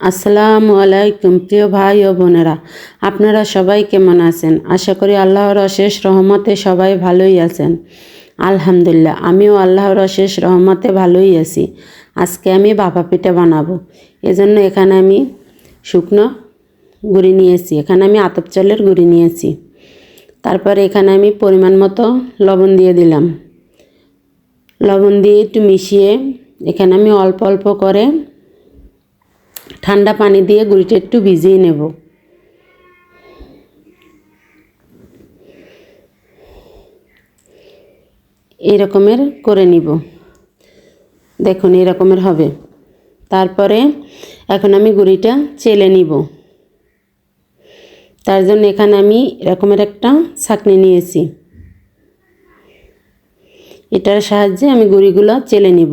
আসসালামু আলাইকুম, প্রিয় ভাই ও বোনেরা। আপনারা সবাই কেমন আছেন? আশা করি আল্লাহর অশেষ রহমতে সবাই ভালোই আছেন। আলহামদুলিল্লাহ, আমিও আল্লাহর অশেষ রহমতে ভালোই আছি। আজকে আমি ভাপা পিঠা বানাবো। এজন্য এখানে আমি শুকনো গুঁড়ি নিয়েছি। এখানে আমি আতপ চালের গুঁড়ি নিয়েছি। তারপরে এখানে আমি পরিমাণ মতো লবণ দিয়ে দিলাম। লবণ দিয়ে একটু মিশিয়ে এখানে আমি অল্প অল্প করে ঠান্ডা পানি দিয়ে গুঁড়িটা একটু ভিজিয়ে নেব। এই রকমের করে নিব। দেখুন, এই রকমের হবে। তারপরে এখন আমি গুড়িটা চেলে নিব। তার জন্য এখানে আমি এরকমের একটা ছাকনি নিয়েছি। এটার সাহায্যে আমি গুড়িগুলো চেলে নিব।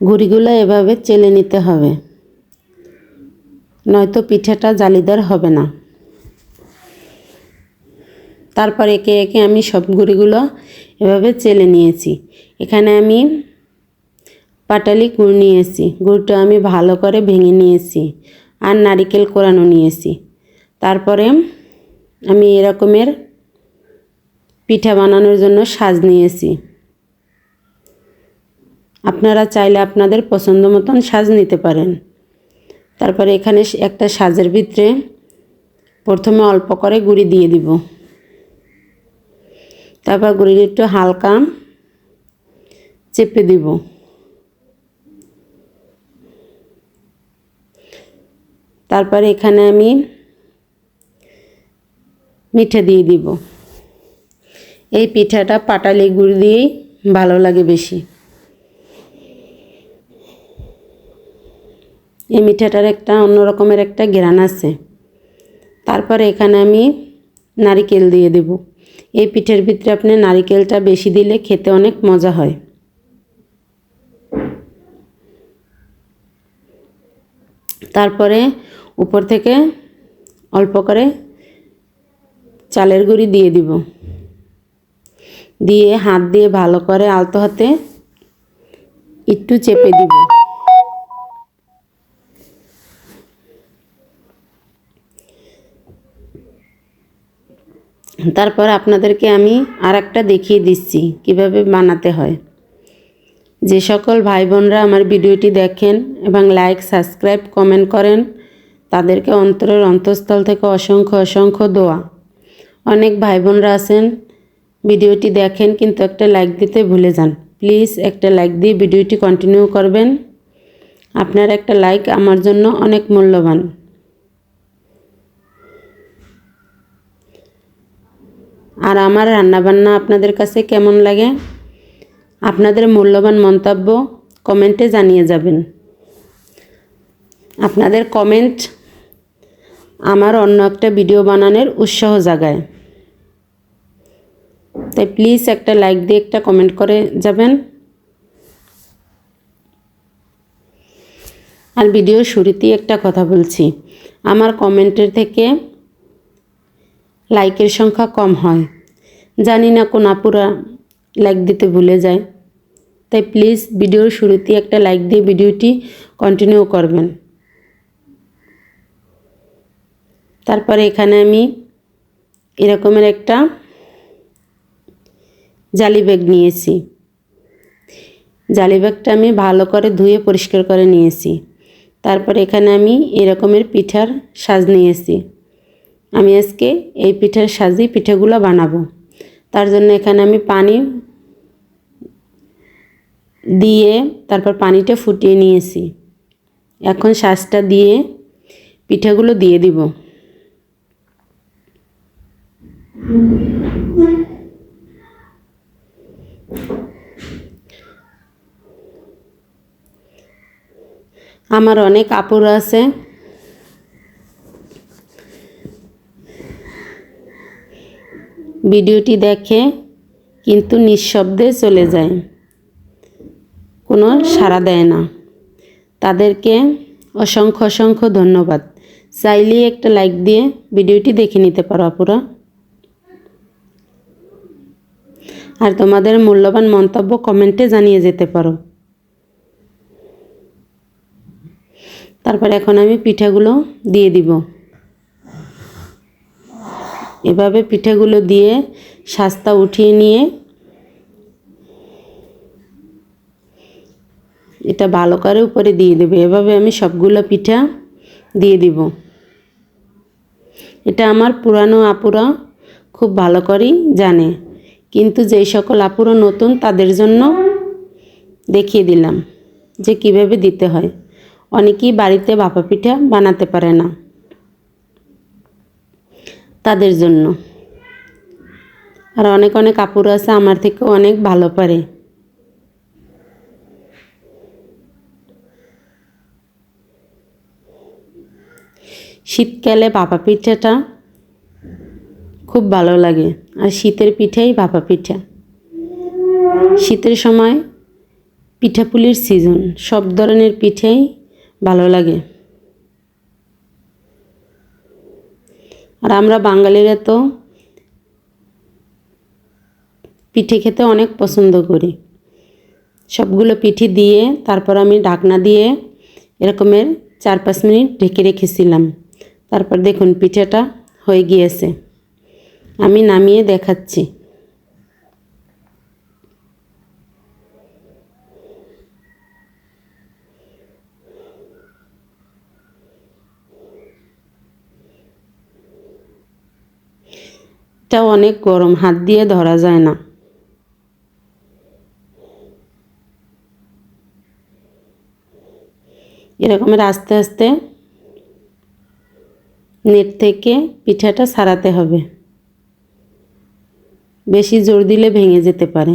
গুঁড়িগুলো এভাবে চেলে নিতে হবে। নয়তো পিঠাটা জালিদার হবে না। তারপর একে একে আমি সব গুঁড়িগুলো এভাবে চেলে নিয়েছি। এখানে আমি পাটালি গুড় নিয়েছি। গুড়টা আমি ভালো করে ভেঙে নিয়েছি আর নারিকেল কোরানো নিয়েছি। তারপরে আমি এরকমের পিঠা বানানোর জন্য সাজ নিয়েছি। আপনারা চাইলে আপনাদের পছন্দ মতন সাজ নিতে পারেন। তারপরে এখানে একটা সাজের ভিতরে প্রথমে অল্প করে গুঁড়ি দিয়ে দিব। তারপর গুঁড়িটা একটু হালকা চেপে দিব। তারপরে এখানে আমি মিঠে দিয়ে দিব। এই পিঠাটা পাটালি গুড় দিয়েই ভালো লাগে বেশি। এই মিঠাটার একটা অন্য রকমের একটা গ্রান আছে। তারপরে এখানে আমি নারিকেল দিয়ে দেব। এই পিঠের ভিতরে আপনি নারিকেলটা বেশি দিলে খেতে অনেক মজা হয়। তারপরে উপর থেকে অল্প করে চালের গুঁড়ি দিয়ে দিব। দিয়ে হাত দিয়ে ভালো করে আলতো হাতে একটু চেপে দিব। তারপর আপনাদেরকে আমি আর একটা দেখিয়ে দিচ্ছি, কীভাবে বানাতে হয়। যে সকল ভাই বোনরা আমার ভিডিওটি দেখেন এবং লাইক, সাবস্ক্রাইব, কমেন্ট করেন, তাদেরকে অন্তরের অন্তঃস্থল থেকে অসংখ্য অসংখ্য দোয়া। অনেক ভাই বোনরা আছেন, ভিডিওটি দেখেন কিন্তু একটা লাইক দিতে ভুলে যান। প্লিজ একটা লাইক দিয়ে ভিডিওটি কন্টিনিউ করবেন। আপনার একটা লাইক আমার জন্য অনেক মূল্যবান। আর আমার রান্নাবান্না আপনাদের কাছে কেমন লাগে? আপনাদের মূল্যবান মন্তব্য কমেন্টে জানিয়ে যাবেন। আপনাদের কমেন্ট আমার অন্য একটা ভিডিও বানানোর উৎসাহ জাগায়। তাই প্লিজ একটা লাইক দিয়ে একটা কমেন্ট করে যাবেন। আর ভিডিও শুরুতেই একটা কথা বলছি। আমার কমেন্টের থেকে লাইকের সংখ্যা কম হয়। জানি না কোন আপুরা লাইক দিতে ভুলে যায়। তাই প্লিজ ভিডিওর শুরুতে একটা লাইক দিয়ে ভিডিওটি কন্টিনিউ করবেন। তারপরে এখানে আমি এরকমের একটা জালি ব্যাগ নিয়েছি। জালি ব্যাগটা আমি ভালো করে ধুয়ে পরিষ্কার করে নিয়েছি। তারপর এখানে আমি এরকমের পিঠার সাজ নিয়েছি। আমি আজকে এই পিঠার সাজি পিঠাগুলো বানাবো। তার জন্য এখানে আমি পানি দিয়ে তারপর পানিটা ফুটিয়ে নিয়েছি। এখন শ্বাসটা দিয়ে পিঠাগুলো দিয়ে দিব। আমার অনেক আপুরা আছে। ভিডিওটি দেখে কিন্তু নিঃশব্দে চলে যায়। কোনো সাড়া দেয় না। তাদেরকে অসংখ্য অসংখ্য ধন্যবাদ। চাইলেই একটা লাইক দিয়ে ভিডিওটি দেখে নিতে পারো আপুরা। আর তোমাদের মূল্যবান মন্তব্য কমেন্টে জানিয়ে যেতে পারো। তারপর এখন আমি পিঠাগুলো দিয়ে দিব। এভাবে পিঠাগুলো দিয়ে সাস্তা উঠিয়ে নিয়ে এটা ভালো করে উপরে দিয়ে দেবে। এভাবে আমি সবগুলো পিঠা দিয়ে দিব। এটা আমার পুরানো আপুরা খুব ভালো করেই জানে। কিন্তু যেই সকল আপুরা নতুন তাদের জন্য দেখিয়ে দিলাম যে কীভাবে দিতে হয়। অনেকেই বাড়িতে বাপা পিঠা বানাতে পারে না। তাদের জন্য। আর অনেক অনেক কাপড় আছে আমার থেকে অনেক ভালো পারে। শীতকালে ভাপা পিঠাটা খুব ভালো লাগে, আর শীতের পিঠাই ভাপা পিঠা। শীতের সময় পিঠাপুলির সিজন সব ধরনের পিঠাই ভালো লাগে। আর আমরা বাঙালিরা তো পিঠে খেতে অনেক পছন্দ করি। সবগুলো পিঠে দিয়ে, তারপর আমি ঢাকনা দিয়ে এরকমের চার পাঁচ মিনিট ঢেকে রেখেছিলাম। তারপর দেখুন পিঠেটা হয়ে গিয়েছে। আমি নামিয়ে দেখাচ্ছি। এটা অনেক গরম, হাত দিয়ে ধরা যায় না। এরকমের আস্তে আস্তে নেট থেকে পিঠাটা সারাতে হবে। বেশি জোর দিলে ভেঙে যেতে পারে।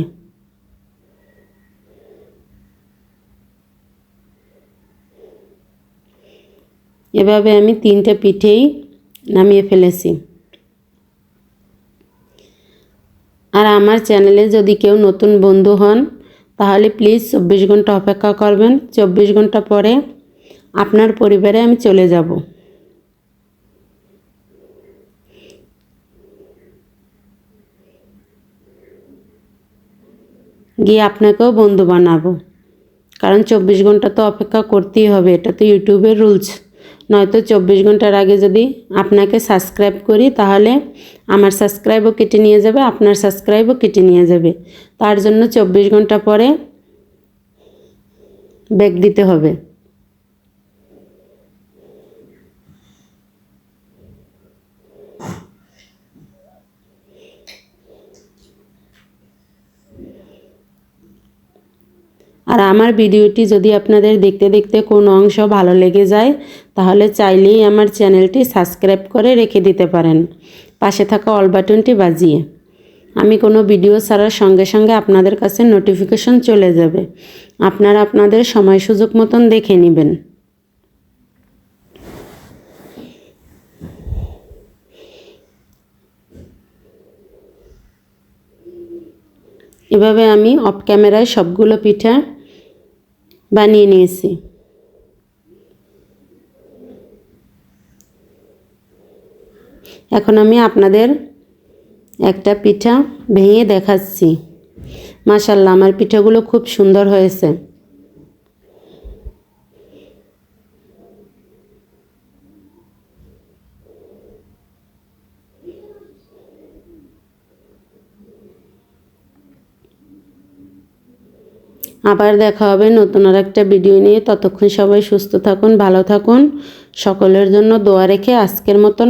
এভাবে আমি তিনটা পিঠেই নামিয়ে ফেলেছি আর আমার চ্যানেলে যদি কেউ নতুন বন্ধু হন, তাহলে প্লিজ চব্বিশ ঘণ্টা অপেক্ষা করবেন। চব্বিশ ঘণ্টা পরে আপনার পরিবারে আমি চলে যাব। গিয়ে আপনাকেও বন্ধু বানাবো। কারণ চব্বিশ ঘণ্টা তো অপেক্ষা করতেই হবে, এটা তো ইউটিউবের রুলস। নয়তো চব্বিশ ঘণ্টার আগে যদি আপনাকে সাবস্ক্রাইব করি, তাহলে আমার সাবস্ক্রাইবও কেটে নিয়ে যাবে, আপনার সাবস্ক্রাইবও কেটে নিয়ে যাবে। তার জন্য চব্বিশ ঘণ্টা পরে ব্যাগ দিতে হবে। আর আমার ভিডিওটি যদি আপনাদের দেখতে দেখতে কোনো অংশ ভালো লেগে যায় তাহলে চাইলেই আমার চ্যানেলটি সাবস্ক্রাইব করে রেখে দিতে পারেন। পাশে থাকা অল বাটনটি বাজিয়ে। আমি কোনো ভিডিও ছাড়ার সঙ্গে সঙ্গে আপনাদের কাছে নোটিফিকেশন চলে যাবে। আপনারা আপনাদের সময় সুযোগ মতন দেখে নেবেন। এভাবে আমি অফ ক্যামেরায় সবগুলো পিঠা বানিয়ে নিয়েছি। এখন আমি আপনাদের একটা পিঠা ভেঙে দেখাচ্ছি। মাশাল্লাহ আমার পিঠাগুলো খুব সুন্দর হয়েছে। আবার দেখা হবে নতুন আর একটা ভিডিও নিয়ে। ততক্ষণ সবাই সুস্থ থাকুন, ভালো থাকুন। সকলের জন্য দোয়া রেখে আজকের মতন